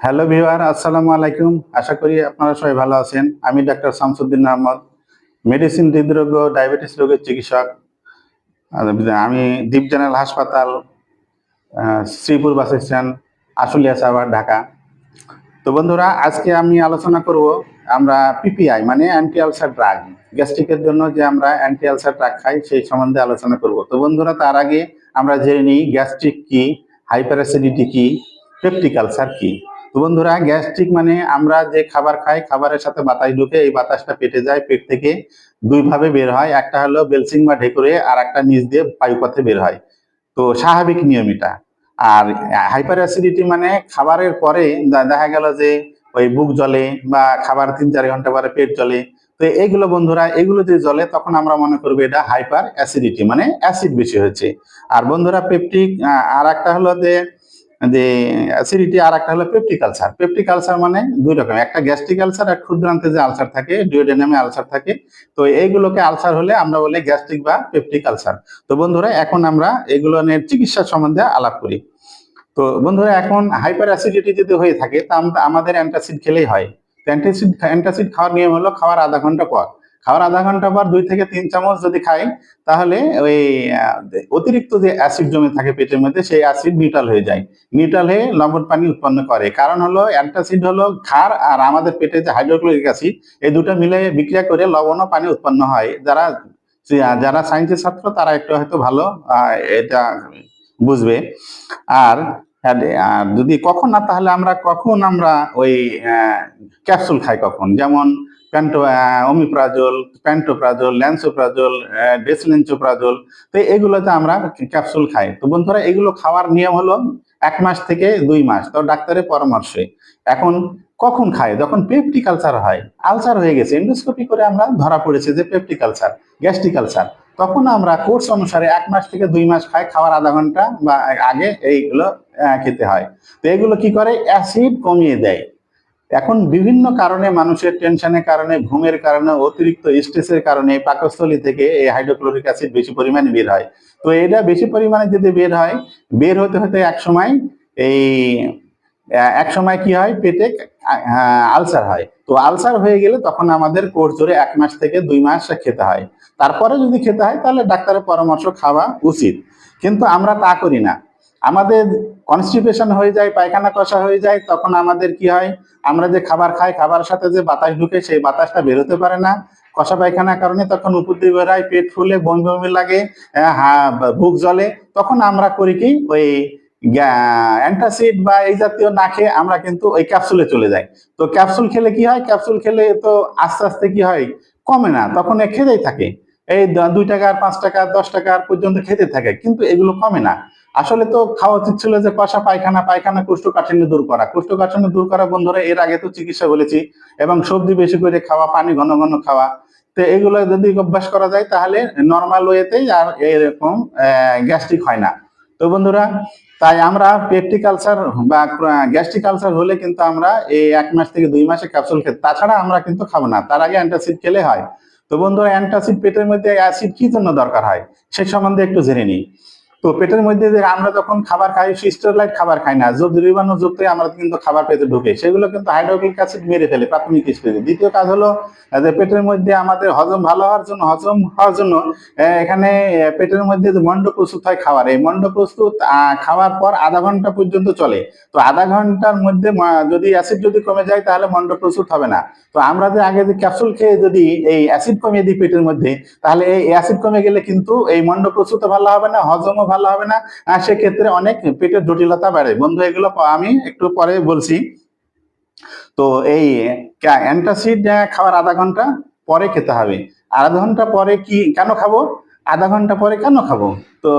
Hello ভিওয়ার আসসালামু আলাইকুম। আশা করি আপনারা সবাই ভালো আছেন। আমি ডাক্তার শামসুদ্দিন আহমদ, মেডিসিন হৃদরোগ ডায়াবেটিস রোগের চিকিৎসক। আমি দ্বীপ জেনারেল হাসপাতাল শ্রীপুর বাস স্ট্যান্ড, আশুলিয়া সাভার, ঢাকা। তো বন্ধুরা, আজকে আমি আলোচনা করব আমরা পিপিআই মানে অ্যান্টি আলসার ড্রাগ গ্যাস্ট্রিকের জন্য যে আমরা অ্যান্টি আলসার ড্রাগ খাই, সেই সম্বন্ধে আলোচনা করব। তো বন্ধুরা, তার আগে আমরা জেনে নিই গ্যাস্ট্রিক কি হাইপার অ্যাসিডিটি কি পেপটিক আলসার কি। তো বন্ধুরা গ্যাস্ট্রিক মানে আমরা যে খাবার খাই, খাবারের সাথে বাতাস ঢুকে এই বাতাসটা পেটে যায়, পেট থেকে দুই ভাবে বের হয়। একটা হলো বেলসিং বা ঢেকুরে, আর একটা নিচ দিয়ে বায়ুপথে বের হয়। তো স্বাভাবিক নিয়ম এটা। আর হাইপার অ্যাসিডিটি মানে খাবারের পরে দেখা গেল যে ওই বুক জ্বলে বা খাবার তিন চার ঘণ্টা পরে পেট জ্বলে। তো এইগুলো বন্ধুরা এগুলো যে জ্বলে, তখন আমরা মনে করব এটা হাইপার অ্যাসিডিটি মানে অ্যাসিড বেশি হয়েছে। আর বন্ধুরা, পেপটিক আর একটা হলো যে যে অ্যাসিডিটি আর একটা হলো পেপটিক আলসার পেপটিক আলসার মানে দুই রকম, একটা গ্যাস্ট্রিক আলসার আর ক্ষুদ্রান্তে যে আলসার থাকে ডিওডেনামে আলসার থাকে, তো এইগুলোকে আলসার হলে আমরা বলি গ্যাস্ট্রিক বা পেপটিক আলসার তো বন্ধুরা, এখন আমরা এগুলো নিয়ে চিকিৎসা সম্বন্ধে আলাপ করি। তো বন্ধুরা, এখন হাইপার অ্যাসিডিটি যদি হয়ে থাকে, তা আমাদের অ্যান্টাসিড খেলেই হয়। অ্যান্টাসিড অ্যান্টাসিড খাওয়ার নিয়ম হলো খাওয়ার আধা ঘণ্টা পর। খাওয়ার আধা ঘণ্টা পর দুই থেকে তিন চামচ যদি খাই, তাহলে ওই অতিরিক্ত যে অ্যাসিড জমে থাকে পেটের মধ্যে, সেই অ্যাসিড নিউট্রাল হয়ে যায়। নিউট্রাল হয়ে লবণ পানি উৎপন্ন করে। কারণ হলো, অ্যান্টাসিড হলো ক্ষার আর আমাদের পেটে যে হাইড্রোক্লোরিক অ্যাসিড, এই দুটো মিলে বিক্রিয়া করে লবণ ও পানি উৎপন্ন হয়। যারা যারা সায়েন্সের ছাত্র, তারা একটু হয়তো ভালো এটা বুঝবে। আর আর যদি কখন না, তাহলে আমরা কখন আমরা ওই ক্যাপসুল খাই কখন? যেমন panto omeprazole pantoprazole lansoprazole dexlansoprazole তো এগুলোতে আমরা ক্যাপসুল খাই। তো বন্ধুরা, এগুলো খাওয়ার নিয়ম হলো এক মাস থেকে দুই মাস। তো ডাক্তারের পরামর্শে এখন কখন খায় যখন পেপটিক আলসার হয় আলসার হয়ে গেছে এন্ডোস্কোপি করে আমরা ধরা পড়েছে যে পেপটিক আলসার গ্যাস্ট্রিক আলসার তখন আমরা কোর্স অনুসারে এক মাস থেকে দুই মাস খাই, খাওয়ার আধা ঘণ্টা বা আগে এইগুলো খেতে হয়। তো এগুলো কি করে? অ্যাসিড কমিয়ে দেয়। এখন বিভিন্ন কারণে, মানুষের টেনশনের কারণে, ঘুমের কারণে, অতিরিক্ত স্ট্রেসের কারণে পাকস্থলী থেকে এই হাইড্রোক্লোরিক অ্যাসিড বেশি পরিমাণে বের হয়। তো এটা বেশি পরিমাণে যদি বের হয়, বের হতে হতে এক সময় এই এক সময় কি হয়, পেটে আলসার হয়। তো আলসার হয়ে গেলে তখন আমাদের কোর্স ধরে এক মাস থেকে দুই মাস খেতে হয়। তারপরে যদি খেতে হয়, তাহলে ডাক্তারের পরামর্শ খাওয়া উচিত। কিন্তু আমরা তা করি না। আমাদের কনস্টিপেশন হয়ে যায়, পায়খানা কষা হয়ে যায়, তখন আমাদের কি হয়? আমরা যে খাবার খাই খাবারের সাথে যে বাতাস ঢুকে, সেই বাতাসটা বেরোতে পারে না। কষা পায়খানার কারণে তখন উপর দিয়ে বেরোয় পেট ফুলে, বমি বমি লাগে বুক জ্বলে। তখন আমরা করি কি? ওই অ্যান্টাসিড বা এই জাতীয় না খেয়ে আমরা কিন্তু ওই ক্যাপসুলে চলে যাই। তো ক্যাপসুল খেলে কি হয়? ক্যাপসুল খেলে তো আস্তে আস্তে কি হয়? কমে না। তখন খেতেই থাকে। এই দুই টাকার পাঁচ টাকা দশ টাকা পর্যন্ত খেতে থাকে, কিন্তু এগুলো কমে না। আসলে তো খাওয়া উচিত ছিল যে কষা পায়খানা পায়খানা কোষ্ঠকাঠিন্য দূর করা। কোষ্ঠকাঠিন্য দূর করা বন্ধুরা, এর আগে তো চিকিৎসা বলেছি, এবং সবজি বেশি করে খাওয়া, পানি ঘন ঘন খাওয়া। তো এগুলো যদি অভ্যাস করা যায় তাহলে নর্মাল ওয়েতেই আর এরকম গ্যাস্ট্রিক হয় না। তো বন্ধুরা, তাই আমরা পেপটিক আলসার বা গ্যাস্ট্রিক আলসার হলে কিন্তু আমরা এই এক মাস থেকে দুই মাসে ক্যাপসুল খেতে তাছাড়া আমরা কিন্তু খাব না, তার আগে অ্যান্টাসিড খেলে হয়। তো বন্ধুরা অ্যান্টাসিড পেটের মধ্যে অ্যাসিড কি জন্য দরকার হয়? সে সম্বন্ধে একটু জেনে নিই। তো পেটের মধ্যে যে আমরা যখন খাবার খাই সিস্টারলাইট খাবার খাই না। যোগ জীবাণু যুক্ত আমরা কিন্তু খাবার পেটে ঢুকে। সেগুলো কিন্তু হাইড্রোক্লিক অ্যাসিড মেরে ফেলে, প্রাথমিক স্টেজে। দ্বিতীয় কাজ হলো যে পেটের মধ্যে আমাদের হজম ভালো হওয়ার জন্য, হজম হওয়ার জন্য এখানে পেটের মধ্যে যে মন্ড প্রস্তুত হয় খাবার এই মন্ড প্রস্তুত খাওয়ার পর আধা ঘণ্টা পর্যন্ত চলে। তো আধা ঘণ্টার মধ্যে যদি অ্যাসিড যদি কমে যায়, তাহলে মন্ড প্রস্তুত হবে না। তো আমরা যে আগে যে ক্যাপসুল খেয়ে যদি এই অ্যাসিড কমিয়ে দিই পেটের মধ্যে, তাহলে এই অ্যাসিড কমে গেলে কিন্তু এই মন্ড প্রস্তুত ভালো হবে না, হজমও ভালো হবে না। সেক্ষেত্রে অনেক পেটের জটিলতা বাড়ে। বন্ধু, এগুলো আমি একটু পরে বলছি। তো এই অ্যান্টাসিড খাওয়ার আধা ঘণ্টা পরে খেতে হবে। আধা ঘণ্টা পরে কি কেন খাব? আধা ঘণ্টা পরে কেন খাব? তো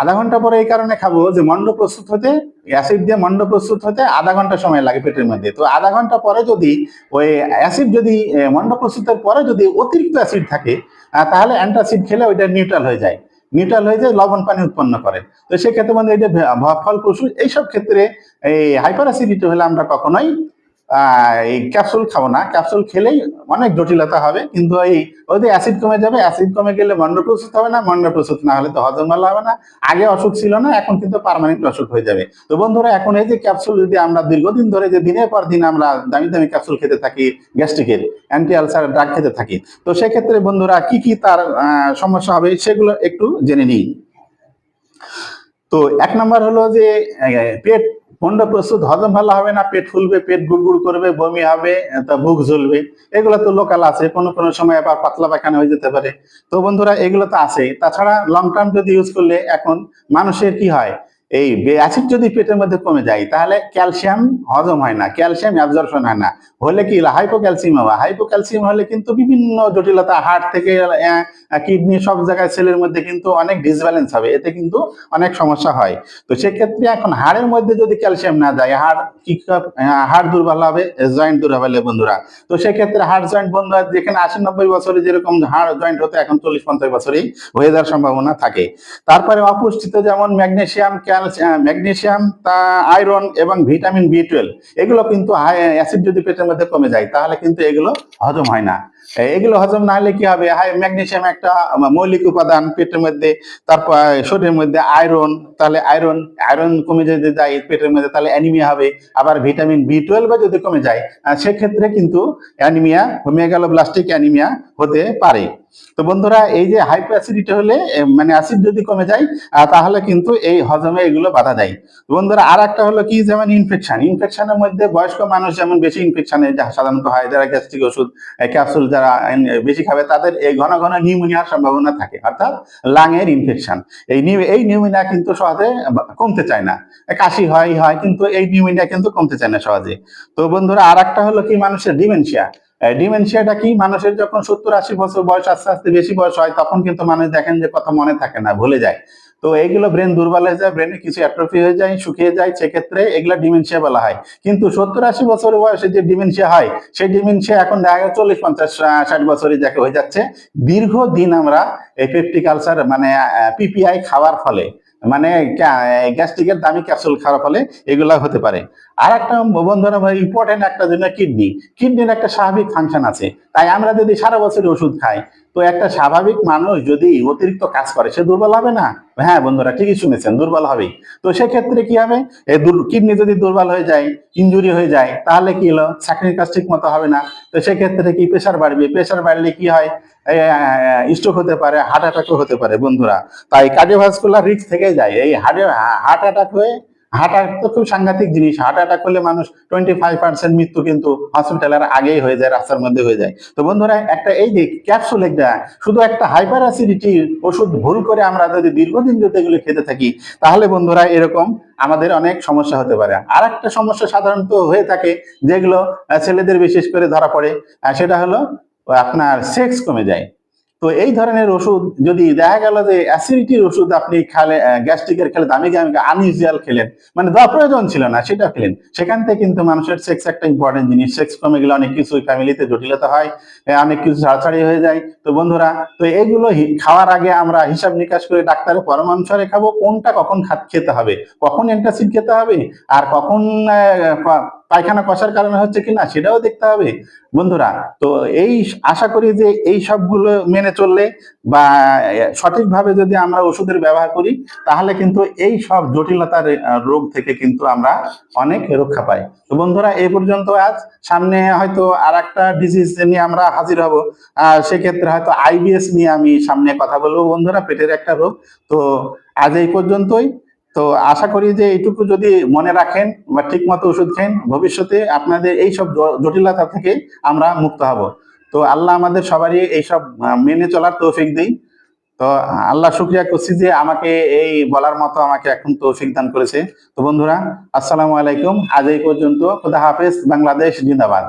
আধা ঘণ্টা পরে এই কারণে খাব যে মন্ড প্রস্তুত হতে, অ্যাসিড দিয়ে মন্ড প্রস্তুত হতে আধা ঘণ্টা সময় লাগে পেটের মধ্যে। তো আধা ঘণ্টা পরে যদি ওই অ্যাসিড যদি মন্ড প্রস্তুতের পরে যদি অতিরিক্ত অ্যাসিড থাকে তাহলে অ্যান্টাসিড খেলে ওইটা নিউট্রাল হয়ে যায়। নিউট্রাল হয়ে যায়, লবণ পানি উৎপন্ন করে। তো সেক্ষেত্রে মানে এটা ফল প্রসূ এইসব ক্ষেত্রে এই হাইপার অ্যাসিডিটি হলে আমরা কখনোই এই ক্যাপসুল খাব না। ক্যাপসুল খেলেই অনেক জটিলতা হবে। কিন্তু এই যে অ্যাসিড কমে যাবে অ্যাসিড কমে গেলে মন্ড প্রস্তুত হবে না মন্ড প্রস্তুত না হলে তো হজম ভালো হবে না। আগে অসুখ ছিল না, এখন কিন্তু পারমানেন্ট অসুখ হয়ে যাবে। তো বন্ধুরা, এখন এই যে ক্যাপসুল যদি আমরা দীর্ঘদিন ধরে যে দিনের পর দিন আমরা দামি দামি ক্যাপসুল খেতে থাকি গ্যাস্ট্রিকের অ্যান্টি আলসার ড্রাগ খেতে থাকি, তো সেক্ষেত্রে বন্ধুরা কি কি তার সমস্যা হবে সেগুলো একটু জেনে নিই। তো এক নম্বর হলো যে পেট মন্ড প্রস্তুত, হজম ভালো হবে না, পেট ফুলবে, পেট গুড় করবে, বমি হবে, তা বুক জ্বলবে। এগুলো তো লোকাল আছে, কোনো কোনো সময় আবার পাতলা পায়খানা হয়ে যেতে পারে। তো বন্ধুরা, এগুলো তো আছে। তাছাড়া লং টার্ম যদি ইউজ করলে এখন মানুষের কি হয়? এই অ্যাসিড যদি পেটের মধ্যে কমে যায়, তাহলে ক্যালসিয়াম হজম হয় না ক্যালসিয়াম অ্যাবজর্পশন হয় না। হলে কি হাইপোক্যালসিয়াম হবে হাইপোক্যালসিয়াম হলে কিন্তু বিভিন্ন জটিলতা হার্ট থেকে কিডনি সব জায়গায় সেলের মধ্যে কিন্তু অনেক ডিসব্যালেন্স হবে। এতে কিন্তু অনেক সমস্যা হয়। তো সেক্ষেত্রে এখন হাড়ের মধ্যে যদি ক্যালসিয়াম না যায়, হাড় কি হাড় দুর্বল হবে জয়েন্ট দুর্বল হবে বন্ধুরা। তো সেক্ষেত্রে হাড় জয়েন্ট বন্ধু যেখানে আশি নব্বই বছরে যেরকম হাড় জয়েন্ট হতে, এখন চল্লিশ পঞ্চাশ বছরেই হয়ে যাওয়ার সম্ভাবনা থাকে। তারপরে অপুষ্টিতে যেমন ম্যাগনেসিয়াম ম্যাগনেসিয়াম তা আয়রন এবং ভিটামিন বি টুয়েলভ এগুলো কিন্তু অ্যাসিড যদি পেটের মধ্যে কমে যায়, তাহলে কিন্তু এগুলো হজম হয় না। এগুলো হজম না হলে কি হবে? হাই ম্যাগনেসিয়াম একটা মৌলিক উপাদান পেটের মধ্যে, তারপর শরীরের মধ্যে আয়রন তাহলে আয়রন আয়রন কমে যদি যায় পেটের মধ্যে, তাহলে অ্যানিমিয়া হবে। আবার ভিটামিন বি টুয়েলভ যদি কমে যায় সেক্ষেত্রে কিন্তু অ্যানিমিয়া মেগালোব্লাস্টিক অ্যানিমিয়া হতে পারে। তো বন্ধুরা, এই যে হাইপো অ্যাসিডিটি হলে মানে অ্যাসিড যদি কমে যায় তাহলে কিন্তু এই হজমে এগুলো বাধা দেয়। বন্ধুরা আর একটা হলো কি যেমন ইনফেকশন ইনফেকশনের মধ্যে বয়স্ক মানুষ যেমন বেশি ইনফেকশনে সাধারণত হয়, যারা গ্যাস্ট্রিক ওষুধ ক্যাপসুল যারা বেশি খাবে, তাদের এই ঘন ঘন নিউমোনিয়ার সম্ভাবনা থাকে, অর্থাৎ লাংয়ের ইনফেকশন এই নিউ এই নিউমোনিয়া কিন্তু সহজে কমতে চায় না। কাশি হয় হয়, কিন্তু এই নিউমোনিয়া কিন্তু কমতে চায় না সহজে। তো বন্ধুরা আর একটা হলো কি মানুষের ডিমেনশিয়া ডিমেনশিয়াটা কি? মানুষের যখন সত্তর আশি বছর বয়স আস্তে আস্তে বেশি বয়স হয়, তখন কিন্তু মানুষ দেখেন যে কথা মনে থাকে না, ভুলে যায়। তো এইগুলো ব্রেন দুর্বল হয়ে যায় ব্রেনে কিছু অ্যাট্রফি হয়ে যায়, শুকিয়ে যায়, সেক্ষেত্রে এগুলো ডিমেনশিয়া বলা হয়। কিন্তু সত্তর আশি বছর বয়সে যে ডিমেনশিয়া হয়, সেই ডিমেনশিয়া এখন দেখা যায় চল্লিশ, পঞ্চাশ ষাট বছরে যাকে, হয়ে যাচ্ছে। দীর্ঘদিন আমরা এই পেপটিক আলসার মানে পিপিআই খাওয়ার ফলে মানে গ্যাস্ট্রিকের দামি ক্যাপসুল খারাপ হলে এগুলা হতে পারে। আর একটা বন্ধুরা ইম্পর্টেন্ট একটা জন্য কিডনি। কিডনির একটা স্বাভাবিক ফাংশন আছে। তাই আমরা যদি সারা বছর ওষুধ খাই তো একটা স্বাভাবিক মানুষ যদি অতিরিক্ত কাজ করে, সে দুর্বল হবে না? হ্যাঁ বন্ধুরা, ঠিকই শুনেছেন, দুর্বল হবেই। তো সেক্ষেত্রে কি হবে? কিডনি যদি দুর্বল হয়ে যায় ইঞ্জুরি হয়ে যায়, তাহলে কি হলো? চাকরির কাজ ঠিক মতো হবে না। তো সেক্ষেত্রে কি প্রেশার বাড়বে? প্রেশার বাড়লে কি হয়? স্ট্রোক হতে পারে হার্ট অ্যাটাকও হতে পারে বন্ধুরা। তাই কার্ডিওভাস্কুলার রিস্ক থেকে যায়। এই হার্ট অ্যাটাক হয়ে হার্ট অ্যাটাক তো খুব সাংঘাতিক জিনিস। হার্ট অ্যাটাক করলে মানুষ টোয়েন্টি ফাইভ পার্সেন্ট মৃত্যু কিন্তু হসপিটালের আগেই হয়ে যায়, রাস্তার মধ্যে হয়ে যায়। তো বন্ধুরা, একটা এই যে ক্যাপসুল একটা, শুধু একটা হাইপার অ্যাসিডিটি ওষুধ ভুল করে আমরা যদি দীর্ঘদিন যদি এগুলো খেতে থাকি, তাহলে বন্ধুরা এরকম আমাদের অনেক সমস্যা হতে পারে। আর একটা সমস্যা সাধারণত হয়ে থাকে, যেগুলো ছেলেদের বিশেষ করে ধরা পড়ে সেটা হলো আপনার সেক্স কমে যায়। তো এই ধরনের ওষুধ যদি দেখা গেল যে অ্যাসিডিটির ওষুধ আপনি খালে গ্যাস্ট্রিকের খেলে, দামি দামি আনইউজুয়াল খেলেন মানে দেওয়া প্রয়োজন ছিল না, সেটা খেলেন। সেখান থেকে কিন্তু মানুষের সেক্স একটা ইম্পর্টেন্ট জিনিস সেক্স কমে গেলে অনেক কিছু ফ্যামিলিতে জটিলতা হয় অনেক কিছু ছাড়াছাড়ি হয়ে যায়। তো বন্ধুরা, তো এইগুলো হি- খাওয়ার আগে আমরা হিসাব নিকাশ করে ডাক্তারের পরামর্শে খাব কোনটা কখন খাত হবে, কখন অ্যান্টাসিড খেতে হবে, আর কখন পায়খানা কষার কারণে হচ্ছে কিনা সেটাও দেখতে হবে। বন্ধুরা, তো এই আশা করি যে এই সবগুলো মেনে চললে বা সঠিকভাবে যদি আমরা ওষুধের ব্যবহার করি, তাহলে কিন্তু এই সব জটিলতার রোগ থেকে কিন্তু আমরা অনেক রক্ষা পাই। তো বন্ধুরা এই পর্যন্ত আজ। সামনে হয়তো আর একটা ডিজিজ নিয়ে আমরা হাজির হব। সেক্ষেত্রে হয়তো আইবিএস নিয়ে আমি সামনে কথা বলব। বন্ধুরা, পেটের একটা রোগ। তো আজ এই পর্যন্তই। তো আশা করি যে এইটুকু যদি মনে রাখেন বা ঠিক মতো ওষুধ খেন, ভবিষ্যতে আপনাদের এই সব জটিলতা থেকে আমরা মুক্ত হব। তো আল্লাহ আমাদের সবারই এইসব মেনে চলার তৌফিক দিই তো আল্লাহ শুক্রিয়া করছি যে আমাকে এই বলার মতো আমাকে এখন তৌফিক দান করেছে। তো বন্ধুরা, আসসালামু আলাইকুম। আজ এই পর্যন্ত খুদা হাফেজ, বাংলাদেশ জিন্দাবাদ।